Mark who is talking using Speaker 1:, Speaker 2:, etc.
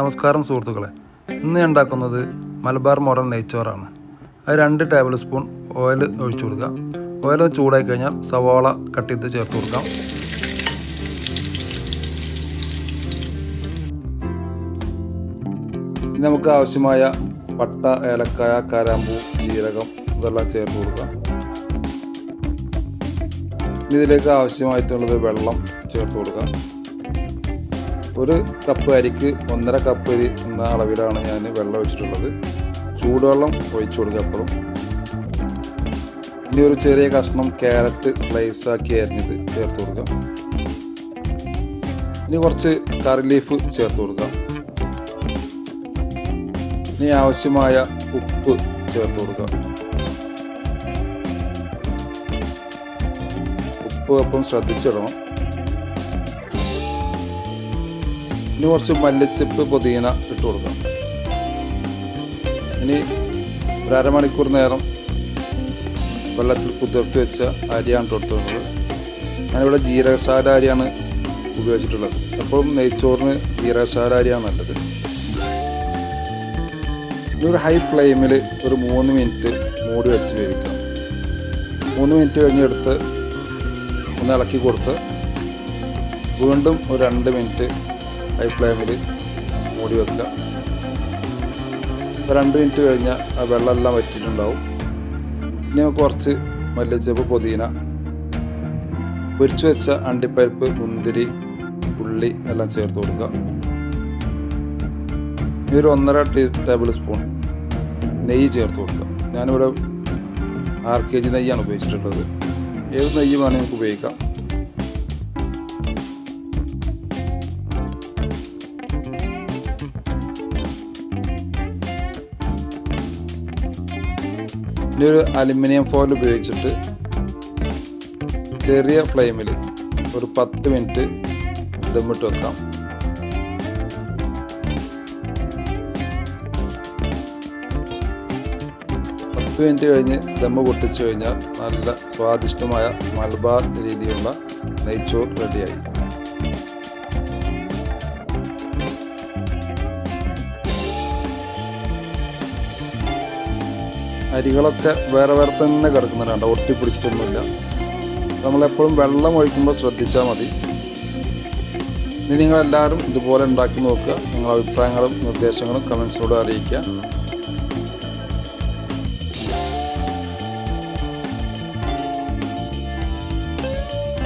Speaker 1: നമസ്കാരം സുഹൃത്തുക്കളെ. ഇന്ന് ഞാൻ ഉണ്ടാക്കുന്നത് മലബാർ മോഡൽ നെയ്ച്ചോറാണ്. അത് രണ്ട് ടേബിൾ സ്പൂൺ ഓയിൽ ഒഴിച്ചു കൊടുക്കുക. ഓയിൽ ചൂടായി കഴിഞ്ഞാൽ സവാള കട്ട് ചെയ്ത് ചേർത്ത് കൊടുക്കാം. നമുക്ക് ആവശ്യമായ പട്ട ഏലക്കായ കരാമ്പൂ ജീരകം ഇതെല്ലാം ചേർത്ത് കൊടുക്കാം. ഇതിലേക്ക് ആവശ്യമായിട്ടുള്ളത് വെള്ളം ചേർത്ത് കൊടുക്കാം. ഒരു കപ്പ് അരിക്ക് ഒന്നര കപ്പ് അരി എന്ന അളവിലാണ് ഞാൻ വെള്ളം ഒഴിച്ചിട്ടുള്ളത്. ചൂടുവെള്ളം ഒഴിച്ചു കൊടുക്കുക എപ്പോഴും ഇനി ഒരു ചെറിയ കഷ്ണം ക്യാരറ്റ് സ്ലൈസ് ആക്കി അരിഞ്ഞത് ചേർത്ത് കൊടുക്കുക ഇനി കുറച്ച് കറി ലീഫ് ചേർത്ത് കൊടുക്കുക ഇനി ആവശ്യമായ ഉപ്പ് ചേർത്ത് കൊടുക്കുക ഉപ്പ് അപ്പം ശ്രദ്ധിച്ചിടണം. ഇനി കുറച്ച് മല്ലിച്ചപ്പ് പുതിന ഇട്ട് കൊടുക്കാം. ഇനി ഒരു അരമണിക്കൂർ നേരം വെള്ളത്തിൽ കുതിർത്ത് വെച്ച അരിയാണ് കൊടുക്കുന്നത് ഞാനിവിടെ ജീരകശാല അരിയാണ് ഉപയോഗിച്ചിട്ടുള്ളത്. എപ്പോഴും നെയ്ച്ചോറിന് ജീരകശാല അരിയാണ് നല്ലത്. ഇനി ഒരു ഹൈ ഫ്ലെയിമിൽ ഒരു മൂന്ന് മിനിറ്റ് മൂടി വെച്ച് വേവിക്കാം. മൂന്ന് മിനിറ്റ് കഴിഞ്ഞെടുത്ത് ഒന്ന് ഇളക്കി കൊടുത്ത് വീണ്ടും ഒരു രണ്ട് മിനിറ്റ് ഹൈ ഫ്ലെയിമിൽ മൂടി വെക്കുക. രണ്ട് മിനിറ്റ് കഴിഞ്ഞാൽ ആ വെള്ളമെല്ലാം വറ്റിയിട്ടുണ്ടാവും ഇനി നമുക്ക് കുറച്ച് മല്ലിച്ചപ്പ് പുതിന പൊരിച്ചു വെച്ച അണ്ടിപ്പരിപ്പ് മുന്തിരി ഉള്ളി എല്ലാം ചേർത്ത് കൊടുക്കുക. ഇനി ഒരു ഒന്നര ടീ ടേബിൾ സ്പൂൺ നെയ്യ് ചേർത്ത് കൊടുക്കുക. ഞാനിവിടെ ആറ് കെ ജി നെയ്യാണ് ഉപയോഗിച്ചിട്ടുള്ളത്. ഏത് നെയ്യ് വേണമെങ്കിൽ നമുക്ക് ഉപയോഗിക്കാം. ഒരു അലുമിനിയം ഫോയിൽ ഉപയോഗിച്ചിട്ട് ചെറിയ ഫ്ലെയിമിൽ ഒരു പത്ത് മിനിറ്റ് ദമ്മിട്ട് വെക്കാം. പത്ത് മിനിറ്റ് കഴിഞ്ഞ് ദമ്മ് പൊട്ടിച്ചു കഴിഞ്ഞാൽ നല്ല സ്വാദിഷ്ടമായ മലബാർ രീതിയിലുള്ള നെയ്ച്ചോർ റെഡിയായി അരികളൊക്കെ വേറെ വേറെ തന്നെ കിടക്കുന്നുണ്ട് ഒട്ടിപ്പിടിച്ചിട്ടൊന്നുമില്ല. നമ്മളെപ്പോഴും വെള്ളം ഒഴിക്കുമ്പോൾ ശ്രദ്ധിച്ചാൽ മതി. ഇനി നിങ്ങളെല്ലാവരും ഇതുപോലെ ഉണ്ടാക്കി നോക്കുക. നിങ്ങളുടെ അഭിപ്രായങ്ങളും നിർദ്ദേശങ്ങളും കമൻസിലൂടെ അറിയിക്കുക.